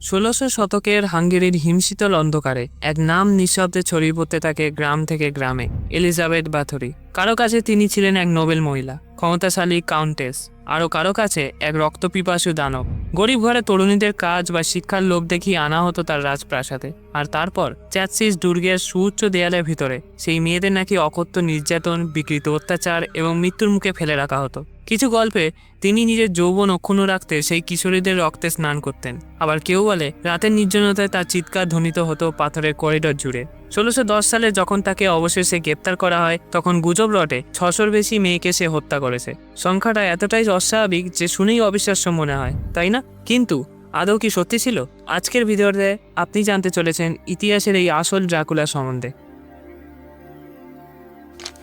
ষোলোশো শতকের হাঙ্গেরির হিমশীতল অন্ধকারে এক নাম নিঃশব্দে ছড়িয়ে পড়তে থাকে গ্রাম থেকে গ্রামে, এলিজাবেথ বাথরি। কারও কাছে তিনি ছিলেন এক নোবেল মহিলা, ক্ষমতাশালী কাউন্টেস। আরও কারও কাছে এক রক্তপিপাসু দানব। গরিব ঘরে তরুণীদের কাজ বা শিক্ষার লোভ দেখিয়ে আনা হতো তার রাজপ্রাসাদে। আর তারপর চ্যাটসিস দুর্গের সুউচ্চ দেয়ালের ভিতরে সেই মেয়েদের নাকি অকথ্য নির্যাতন, বিকৃত অত্যাচার এবং মৃত্যুর মুখে ফেলে রাখা হতো। কিছু গল্পে তিনি নিজের যৌবন অক্ষুণ্ণ রাখতে সেই কিশোরীদের রক্তে স্নান করতেন। আবার কেউ বলে, রাতের নির্জনতায় তার চিৎকার ধ্বনিত হতো পাথরের করিডর জুড়ে। ষোলোশো দশ সালে যখন তাকে অবশেষে গ্রেপ্তার করা হয়, তখন গুজব রটে, ছশোর বেশি মেয়েকে সে হত্যা করেছে। সংখ্যাটা এতটাই অস্বাভাবিক যে শুনেই অবিশ্বাস্য মনে হয়, তাই না? কিন্তু, আদৌ কি সত্যি ছিল? আজকের ভিডিওতে আপনি জানতে চলেছেন ইতিহাসের এই আসল ড্রাকুলা সম্বন্ধে।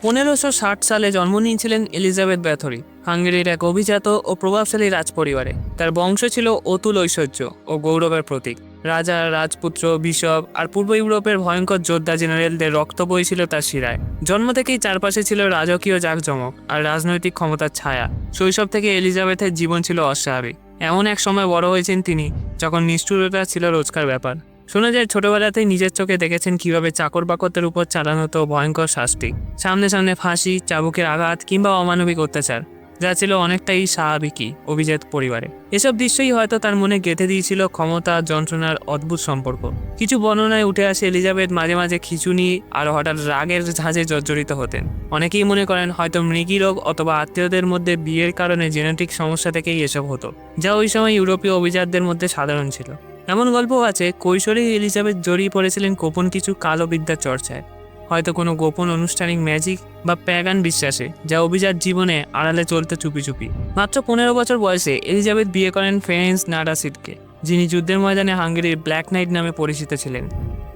পনেরোশো সালে জন্ম নিয়েছিলেন এলিজাবেথ ব্যাথরি, হাঙ্গেরির এক অভিজাত ও প্রভাবশালী রাজপরিবারে। তার বংশ ছিল অতুল ঐশ্বর্য ও গৌরবের প্রতীক। রাজা, রাজপুত্র, বিশপ আর পূর্ব ইউরোপের ভয়ঙ্কর যোদ্ধা জেনারেলদের রক্ত বইছিল তার শিরায়। জন্ম থেকেই চারপাশে ছিল রাজকীয় জাঁকজমক আর রাজনৈতিক ক্ষমতার ছায়া। শৈশব থেকে এলিজাবেথের জীবন ছিল অস্বাভাবিক। এমন এক সময় বড় হয়েছেন তিনি, যখন নিষ্ঠুরতা ছিল রোজকার ব্যাপার। শোনা যায় ছোটবেলাতেই নিজের চোখে দেখেছেন কীভাবে চাকর বাকরদের উপর চালানো হতো ভয়ঙ্কর শাস্তি। সামনে সামনে ফাঁসি, চাবুকের আঘাত কিংবা অমানবিক অত্যাচার, যা ছিল অনেকটাই স্বাভাবিকই অভিজাত পরিবারে। এসব দৃশ্যই হয়তো তার মনে গেঁথে দিয়েছিল ক্ষমতা, যন্ত্রণার অদ্ভুত সম্পর্ক। কিছু বর্ণনায় উঠে আসে এলিজাবেথ মাঝে মাঝে খিচুনি আর হঠাৎ রাগের ঝাঁঝে জর্জরিত হতেন। অনেকেই মনে করেন হয়তো মৃগী রোগ অথবা আত্মীয়দের মধ্যে বিয়ের কারণে জেনেটিক সমস্যা থেকেই এসব হতো, যা ওই সময় ইউরোপীয় অভিজাতদের মধ্যে সাধারণ ছিল। এমন গল্পও আছে কৈশোরেই এলিজাবেথ জড়িয়ে পড়েছিলেন গোপন কিছু কালো বিদ্যার চর্চায়। হয়তো কোনো গোপন আনুষ্ঠানিক ম্যাজিক বা প্যাগান বিশ্বাসে, যা অভিজাত জীবনে আড়ালে চলতে চুপি চুপি। মাত্র পনেরো বছর বয়সে এলিজাবেথ বিয়ে করেন ফেরেন্স নাডাসিডকে যিনি যুদ্ধের ময়দানে হাঙ্গেরির ব্ল্যাক নাইট নামে পরিচিত ছিলেন।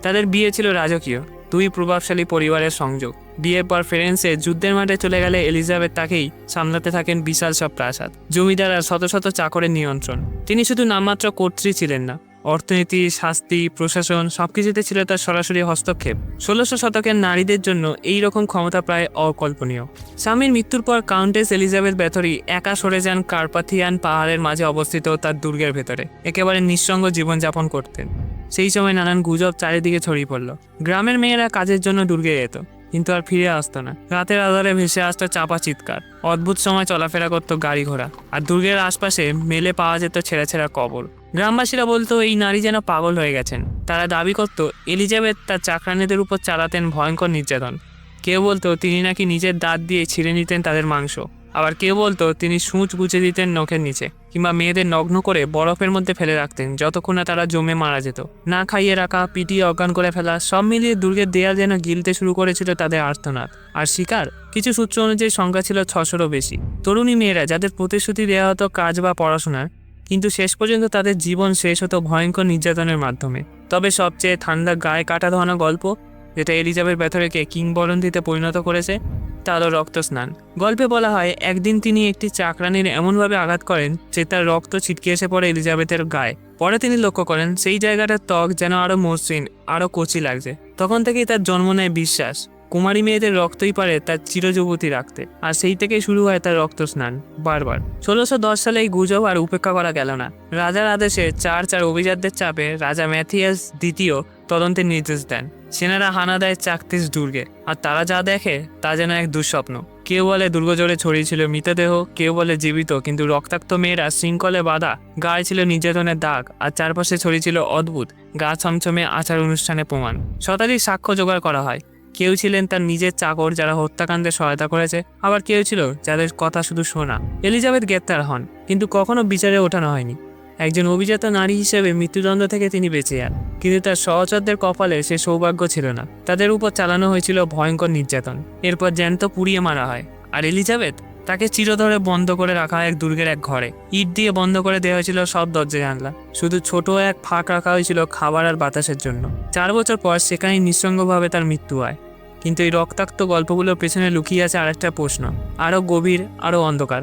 তাদের বিয়ে ছিল রাজকীয়, দুই প্রভাবশালী পরিবারের সংযোগ। বিয়ের পর ফেরেন্সে যুদ্ধের মাঠে চলে গেলে এলিজাবেথ তাকেই সামলাতে থাকেন বিশাল সব প্রাসাদ, জমিদার আর শত শত চাকরের নিয়ন্ত্রণ। তিনি শুধু নামমাত্র কর্ত্রী ছিলেন না অর্থনীতি, শাস্তি, প্রশাসন, সবকিছুতে ছিল তার সরাসরি হস্তক্ষেপ। ষোলোশো শতকের নারীদের জন্য এই রকম ক্ষমতা প্রায় অকল্পনীয়। স্বামীর মৃত্যুর পর কাউন্টেস এলিজাবেথ ব্যাথরি একা সরে যান কার্পাথিয়ান পাহাড়ের মাঝে অবস্থিত তার দুর্গের ভেতরে। একেবারে নিঃসঙ্গ জীবনযাপন করতেন। সেই সময় নানান গুজব চারিদিকে ছড়িয়ে পড়ল। গ্রামের মেয়েরা কাজের জন্য দুর্গে যেত, কিন্তু আর ফিরে আসতো না। রাতের আধারে ভেসে আসতো চাপা চিৎকার। অদ্ভুত সময় চলাফেরা করতো গাড়ি ঘোড়া আর দুর্গের আশপাশে মেলে পাওয়া যেত ছেঁড়া ছেঁড়া কবর। গ্রামবাসীরা বলতো, এই নারী যেন পাগল হয়ে গেছেন। তারা দাবি করত, এলিজাবেথ তার চাকরানিদের উপর চালাতেন ভয়ঙ্কর নির্যাতন। কেউ বলতো, তিনি নাকি নিজের দাঁত দিয়ে ছিঁড়ে নিতেন তাদের মাংস। আবার কেউ বলতো, তিনি সূচ গুছে দিতেন নখের নিচে কিংবা মেয়েদের নগ্ন করে বরফের মধ্যে ফেলে রাখতেন যতক্ষণ না তারা জমে মারা যেত। না খাইয়ে রাখা, পিটিয়ে অজ্ঞান করে ফেলা, সব মিলিয়ে দুর্গের দেয়াল যেন গিলতে শুরু করেছিল তাদের আর্তনাদ। আর শিকার? কিছু সূত্র অনুযায়ী সংখ্যা ছিল ছশোরও বেশি। তরুণী মেয়েরা, যাদের প্রতিশ্রুতি দেওয়া হতো কাজ বা পড়াশোনার কিন্তু শেষ পর্যন্ত তাদের জীবন শেষ হতো ভয়ঙ্কর নির্যাতনের মাধ্যমে। তবে সবচেয়ে ঠান্ডা গায়ে কাটা ধোয়ানো গল্প, যেটা এলিজাবেথ ব্যাথরেকে কিংবদন্তিতে পরিণত করেছে তা হলো রক্ত স্নান গল্পে বলা হয়, একদিন তিনি একটি চাকরানির এমনভাবে আঘাত করেন যে তার রক্ত ছিটকে এসে পড়ে এলিজাবেথের গায়ে। পরে তিনি লক্ষ্য করেন, সেই জায়গাটার ত্বক যেন আরও মসৃণ, আরও কচি লাগছে। তখন থেকেই তার জন্ম নেয় বিশ্বাস। কুমারী মেয়েদের রক্তই পারে তার চিরযুবতী রাখতে, আর সেই থেকেই শুরু হয় তার রক্ত স্নান বারবার। ষোলোশো দশ সালে এই গুজব আর উপেক্ষা করা গেল না। রাজার আদেশে চার চার অভিজাতদের চাপে রাজা ম্যাথিয়াস দ্বিতীয় তদন্তের নির্দেশ দেন। সেনারা হানা দেয় চাকতিস দুর্গে, আর তারা যা দেখে তা যেন এক দুঃস্বপ্ন। কেউ বলে দুর্গজোরে ছড়িয়েছিল মৃতদেহ, কেউ বলে জীবিত, কিন্তু রক্তাক্ত মেয়েরা শৃঙ্খলে বাঁধা গায়ে ছিল নির্যাতনের দাগ, আর চারপাশে ছড়িয়েছিল অদ্ভুত, গা ছমছমে আচার অনুষ্ঠানে প্রমাণ। শতাধিক সাক্ষ্য জোগাড় করা হয়। কেউ ছিলেন তার নিজের চাকর যারা হত্যাকাণ্ডে সহায়তা করেছে, আবার কেউ ছিল যাদের কথা শুধু শোনা। এলিজাবেথ গ্রেপ্তার হন, কিন্তু কখনো বিচারে ওঠানো হয়নি। একজন অভিজাত নারী হিসেবে মৃত্যুদণ্ড থেকে তিনি বেঁচে যান, কিন্তু তার সহচরদের কপালে সে সৌভাগ্য ছিল না। তাদের উপর চালানো হয়েছিল ভয়ঙ্কর নির্যাতন। এরপর জ্যান্ত পুড়িয়ে মারা হয়। আর এলিজাবেথ তাকে চিরধরে বন্ধ করে রাখা এক দুর্গের এক ঘরে। ইট দিয়ে বন্ধ করে দেওয়া হয়েছিল সব দরজা জানলা। শুধু ছোট এক ফাঁক রাখা হয়েছিল খাবার আর বাতাসের জন্য। চার বছর পর সেখানেই নিঃসঙ্গভাবে তার মৃত্যু হয়। কিন্তু এই রক্তাক্ত গল্পগুলোর পেছনে লুকিয়ে আছে আরেকটা প্রশ্ন। আরও গভীর, আরও অন্ধকার।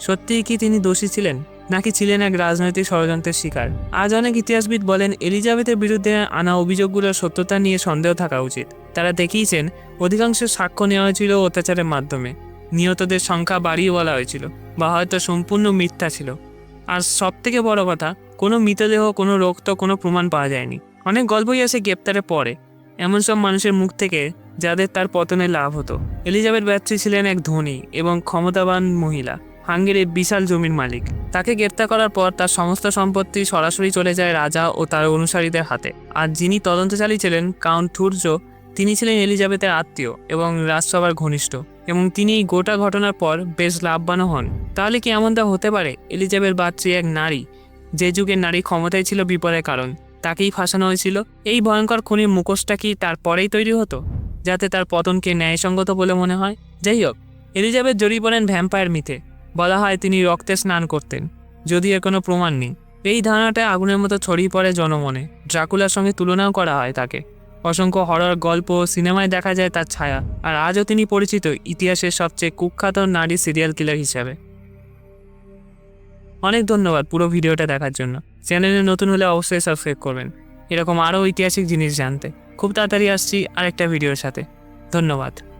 সত্যিই কি তিনি দোষী ছিলেন? নাকি ছিলেন এক রাজনৈতিক ষড়যন্ত্রের শিকার? আজ অনেক ইতিহাসবিদ বলেন, এলিজাবেথের বিরুদ্ধে আনা অভিযোগগুলোর সত্যতা নিয়ে সন্দেহ থাকা উচিত। তারা দেখিয়েছেন, অধিকাংশ সাক্ষ্য নেওয়া হয়েছিল অত্যাচারের মাধ্যমে। নিহতদের সংখ্যা বাড়িয়ে বলা হয়েছিল, বা হয়তো সম্পূর্ণ মিথ্যা ছিল। আর সব থেকে বড় কথা, কোনো মৃতদেহ, কোনো রক্ত, কোনো প্রমাণ পাওয়া যায়নি। অনেক গল্পই আছে গ্রেপ্তারে পরে। এমন সব মানুষের মুখ থেকে যাদের তার পতনে লাভ হতো। এলিজাবেথ ব্যাথরি ছিলেন এক ধনী এবং ক্ষমতাবান মহিলা, হাঙ্গেরির বিশাল জমির মালিক। তাকে গ্রেপ্তার করার পর তার সমস্ত সম্পত্তি সরাসরি চলে যায় রাজা ও তার অনুসারীদের হাতে। আর যিনি তদন্ত চালিয়েছিলেন কাউন্ট থুর্য তিনি ছিলেন এলিজাবেথের আত্মীয় এবং রাজসভার ঘনিষ্ঠ এবং তিনি গোটা ঘটনার পর বেশ লাভবানও হন। তাহলে কি এমনটা হতে পারে? এলিজাবেথ বাত্রি এক নারী, যে যুগের নারী ক্ষমতায় ছিল বিপদের কারণ। তাকেই ফাঁসানো হয়েছিল। এই ভয়ঙ্কর খুনির মুখোশটা কি তারপরেই তৈরি হতো? যাতে তার পতনকে ন্যায়সঙ্গত বলে মনে হয়? যাই হোক, এলিজাবেথ জড়িয়ে পড়েন ভ্যাম্পায়ার মিথে। বলা হয় তিনি রক্তে স্নান করতেন। যদি এর কোনো প্রমাণ নেই। এই ধারণাটা আগুনের মতো ছড়িয়ে পড়ে জনমনে। ড্রাকুলার সঙ্গে তুলনাও করা হয় তাকে। অসংখ্য হরর গল্প সিনেমায় দেখা যায় তার ছায়া। আর আজও তিনি পরিচিত ইতিহাসের সবচেয়ে কুখ্যাত নারী সিরিয়াল কিলার হিসাবে। অনেক ধন্যবাদ পুরো ভিডিওটা দেখার জন্য। চ্যানেলে নতুন হলে অবশ্যই সাবস্ক্রাইব করবেন। এরকম আরও ঐতিহাসিক জিনিস জানতে। খুব তাড়াতাড়ি আসছি আরেকটা ভিডিওর সাথে। ধন্যবাদ।